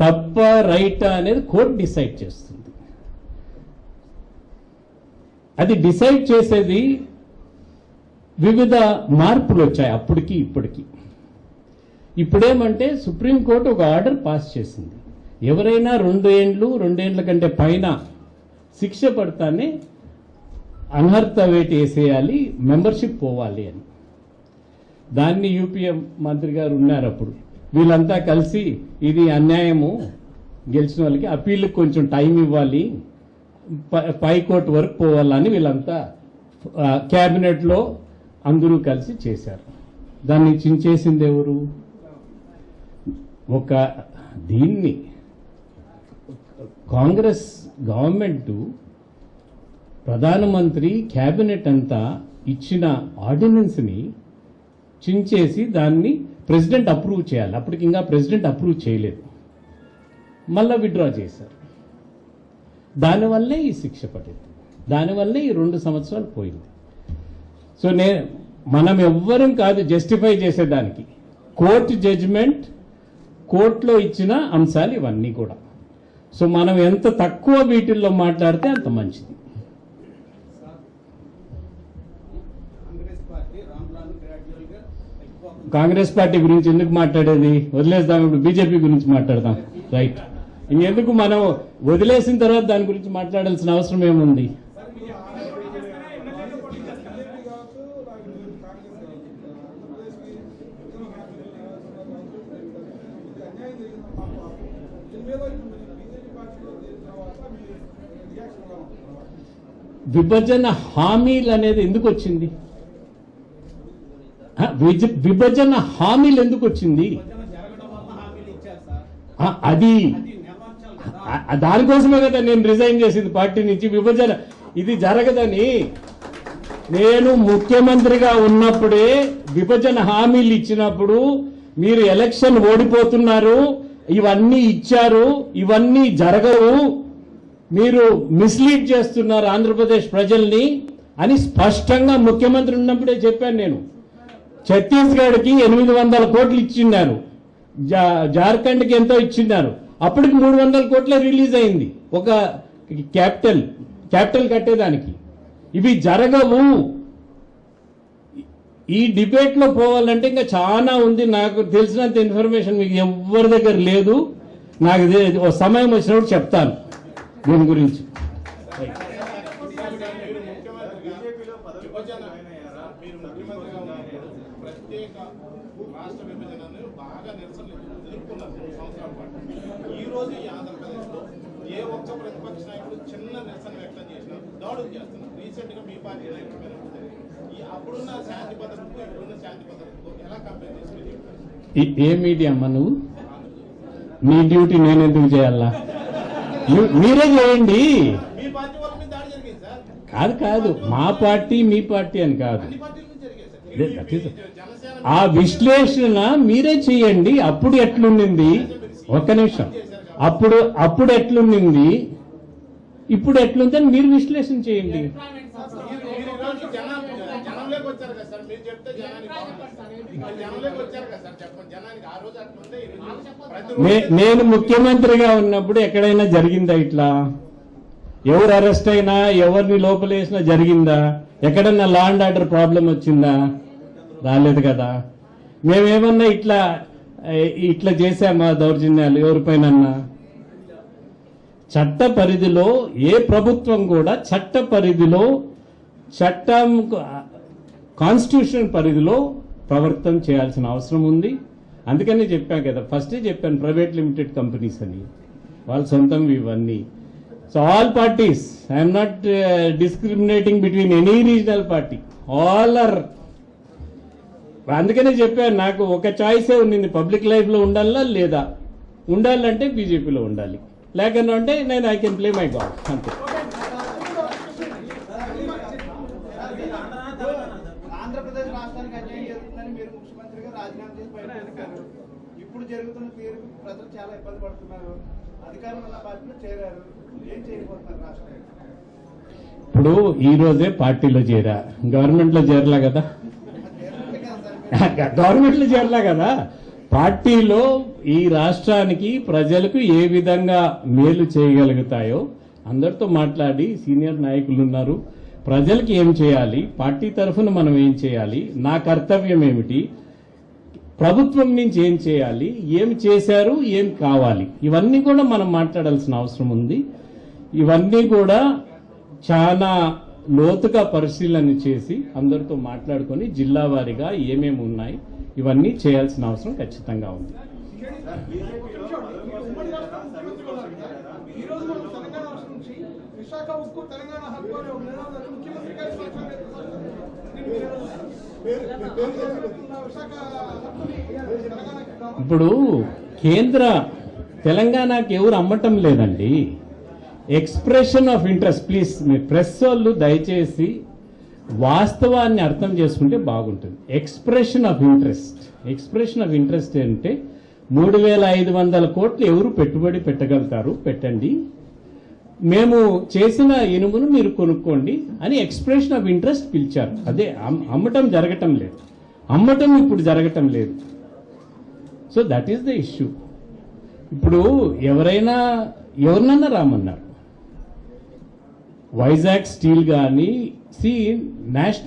తప్ప రైట్ అనేది court decide చేస్తుంది. అది డిసైడ్ చేసేది వివిధ మార్పులు వచ్చాయి అప్పటికి ఇప్పటికి. ఇప్పుడేమంటే సుప్రీంకోర్టు ఒక ఆర్డర్ పాస్ చేసింది. ఎవరైనా రెండు ఏండ్లు రెండేండ్ల కంటే పైన శిక్ష పడతానే అనర్హత వేటు వేసేయాలి మెంబర్షిప్ పోవాలి అని. దాన్ని యూపీఎం మంత్రి గారు ఉన్నారు అప్పుడు వీళ్ళంతా కలిసి ఇది అన్యాయము. గెలిచిన వాళ్ళకి అప్పీల్కి కొంచెం టైం ఇవ్వాలి. ప- పైకోర్టు వరకు పోవాలని వీళ్ళంతా క్యాబినెట్లో అందరూ కలిసి చేశారు. దాన్ని చించేసింది ఎవరు? ఒక దీన్ని కాంగ్రెస్ గవర్నమెంట్ ప్రధానమంత్రి క్యాబినెట్ అంతా ఇచ్చిన ఆర్డినెన్స్ని చించేసి దాన్ని ప్రెసిడెంట్ అప్రూవ్ చేయాలి. అప్పటికి ఇంకా ప్రెసిడెంట్ అప్రూవ్ చేయలేదు. మళ్ళా విత్డ్రా చేశారు. దానివల్లే ఈ శిక్ష పడింది. దానివల్లే ఈ రెండు సంవత్సరాలు పోయింది. సో నే మనం ఎవ్వరం కాదు జస్టిఫై చేసేదానికి. కోర్టు జడ్జిమెంట్ కోర్టులో ఇచ్చిన అంశాలు ఇవన్నీ కూడా. సో మనం ఎంత తక్కువ వీటిల్లో మాట్లాడితే అంత మంచిది. కాంగ్రెస్ పార్టీ రాను గ్రాడ్యువల్గా కాంగ్రెస్ పార్టీ గురించి ఎందుకు మాట్లాడేది? వదిలేస్తాం ఇప్పుడు బీజేపీ గురించి మాట్లాడదాం. రైట్. ఇంకెందుకు మనం వదిలేసిన తర్వాత దాని గురించి మాట్లాడాల్సిన అవసరం ఏముంది? విభజన హామీలు అనేది ఎందుకు వచ్చింది? విభజన హామీలు ఎందుకు వచ్చింది? అది దానికోసమే కదా నేను రిజైన్ చేసింది పార్టీ నుంచి విభజన. ఇది జరగదని నేను ముఖ్యమంత్రిగా ఉన్నప్పుడే విభజన హామీలు ఇచ్చినప్పుడు మీరు ఎలక్షన్ ఓడిపోతున్నారు ఇవన్నీ ఇచ్చారు ఇవన్నీ జరగవు మీరు మిస్లీడ్ చేస్తున్నారు ఆంధ్రప్రదేశ్ ప్రజల్ని అని స్పష్టంగా ముఖ్యమంత్రి ఉన్నప్పుడే చెప్పాను నేను. ఛత్తీస్గఢ్కి ఎనిమిది వందల కోట్లు ఇచ్చిన్నారు. జా- జార్ఖండ్కి ఎంతో ఇచ్చిన్నారు. అప్పటికి మూడు వందల కోట్లే రిలీజ్ అయింది. ఒక క్యాపిటల్ క్యాపిటల్ కట్టేదానికి. ఇవి జరగవు. ఈ డిబేట్లో పోవాలంటే ఇంకా చాలా ఉంది. నాకు తెలిసినంత ఇన్ఫర్మేషన్ మీకు ఎవరి దగ్గర లేదు. నాకు సమయం వచ్చినప్పుడు చెప్తాను. దీని గురించి విభజన మీరు ముఖ్యమంత్రిగా ఉన్నప్పుడు ప్రత్యేక రాష్ట్ర విభజనను బాగా నిరసన ఎదుర్కొన్నారు ఈ రోజు ఈ ఆంధ్రప్రదేశ్లో ఏ ఒక్క ప్రతిపక్ష నాయకుడు చిన్న నిరసన వ్యక్తం చేసినా దాడులు చేస్తున్నారు. మీ పార్టీ నాయకుల మీద. ఈ అప్పుడున్న శాంతి భద్రతకు ఇప్పుడున్న శాంతి భద్రతకు ఎలా కంపేర్ చేసి ఏ మీడియా నువ్వు? నీ డ్యూటీ నేను ఎందుకు చేయాలా? మీ- మీరే చేయండి. మీ కాదు కాదు. మా పార్టీ మీ పార్టీ అని కాదు. మీ ఆ విశ్లేషణ మీరే చేయండి. అప్పుడు ఎట్లుండింది? ఒక్క నిమిషం. అప్పుడు అప్పుడు ఎట్లుండింది? ఇప్పుడు ఎట్లుందని మీరు విశ్లేషణ చేయండి. నేను ముఖ్యమంత్రిగా ఉన్నప్పుడు ఎక్కడైనా జరిగిందా ఇట్లా? ఎవరు అరెస్ట్ అయినా ఎవరిని లోపలేసినా జరిగిందా? ఎక్కడన్నా లా అండ్ ఆర్డర్ ప్రాబ్లం వచ్చిందా? రాలేదు కదా. మేమేమన్నా ఇట్లా ఇట్లా చేశామా దౌర్జన్యాలు ఎవరిపైనన్నా? చట్ట పరిధిలో ఏ ప్రభుత్వం కూడా చట్ట పరిధిలో చట్టం కాన్స్టిట్యూషన్ పరిధిలో ప్రవర్తన చేయాల్సిన అవసరం ఉంది. అందుకనే చెప్పాను కదా ఫస్టే చెప్పాను ప్రైవేట్ లిమిటెడ్ కంపెనీస్ అని. వాళ్ళ సొంతం ఇవన్నీ. So all parties I'm not discriminating between any regional party all are అందుకనే చెప్పాను నాకు ఒక చాయిసే ఉండింది. పబ్లిక్ లైఫ్లో ఉండాలా లేదా? ఉండాలంటే బీజేపీలో ఉండాలి. లేకన్నా అంటే నేను I can play my god అంతే. ఇప్పుడు జరుగుతున్న తీరుకు ప్రజలు చాలా ఇబ్బంది పడుతున్నారు. అధికారం ఉన్న పార్టీలో చేరారు. ఏం చేయబోతున్నారు రాష్ట్రానికి? ఇప్పుడు ఈ రోజే పార్టీలో చేరా. గవర్నమెంట్లో చేరలా కదా? గవర్నమెంట్లు చేరలే కదా. పార్టీలో ఈ రాష్ట్రానికి ప్రజలకు ఏ విధంగా మేలు చేయగలుగుతాయో అందరితో మాట్లాడి సీనియర్ నాయకులు ఉన్నారు. ప్రజలకు ఏం చేయాలి? పార్టీ తరఫున మనం ఏం చేయాలి? నా కర్తవ్యం ఏమిటి? ప్రభుత్వం నుంచి ఏం చేయాలి? ఏం చేశారు? ఏం కావాలి? ఇవన్నీ కూడా మనం మాట్లాడాల్సిన అవసరం ఉంది. ఇవన్నీ కూడా చాలా లోతుగా పరిశీలన చేసి అందరితో మాట్లాడుకొని జిల్లా వారీగా ఏమేమి ఉన్నాయి ఇవన్నీ చేయాల్సిన అవసరం ఖచ్చితంగా ఉంది. ఇప్పుడు కేంద్ర తెలంగాణకు ఎవరు అమ్మటం లేదండి. Expression of interest. ప్లీజ్ మీ ప్రెస్ వాళ్ళు దయచేసి వాస్తవాన్ని అర్థం చేసుకుంటే బాగుంటుంది. Expression of interest. Expression of interest అంటే మూడు వేల ఐదు వందల కోట్లు ఎవరు పెట్టుబడి పెట్టగలుగుతారు? పెట్టండి. మేము చేసిన ఇనుమును మీరు కొనుక్కోండి అని ఎక్స్ప్రెషన్ ఆఫ్ ఇంట్రెస్ట్ పిలిచారు. అదే అమ్- అమ్మటం జరగటం లేదు. అమ్మటం ఇప్పుడు జరగటం లేదు. So that is the issue ఇప్పుడు ఎవరైనా ఎవరినన్నా రామన్నారు వైజాగ్ స్టీల్ కానీ సి నేషనల్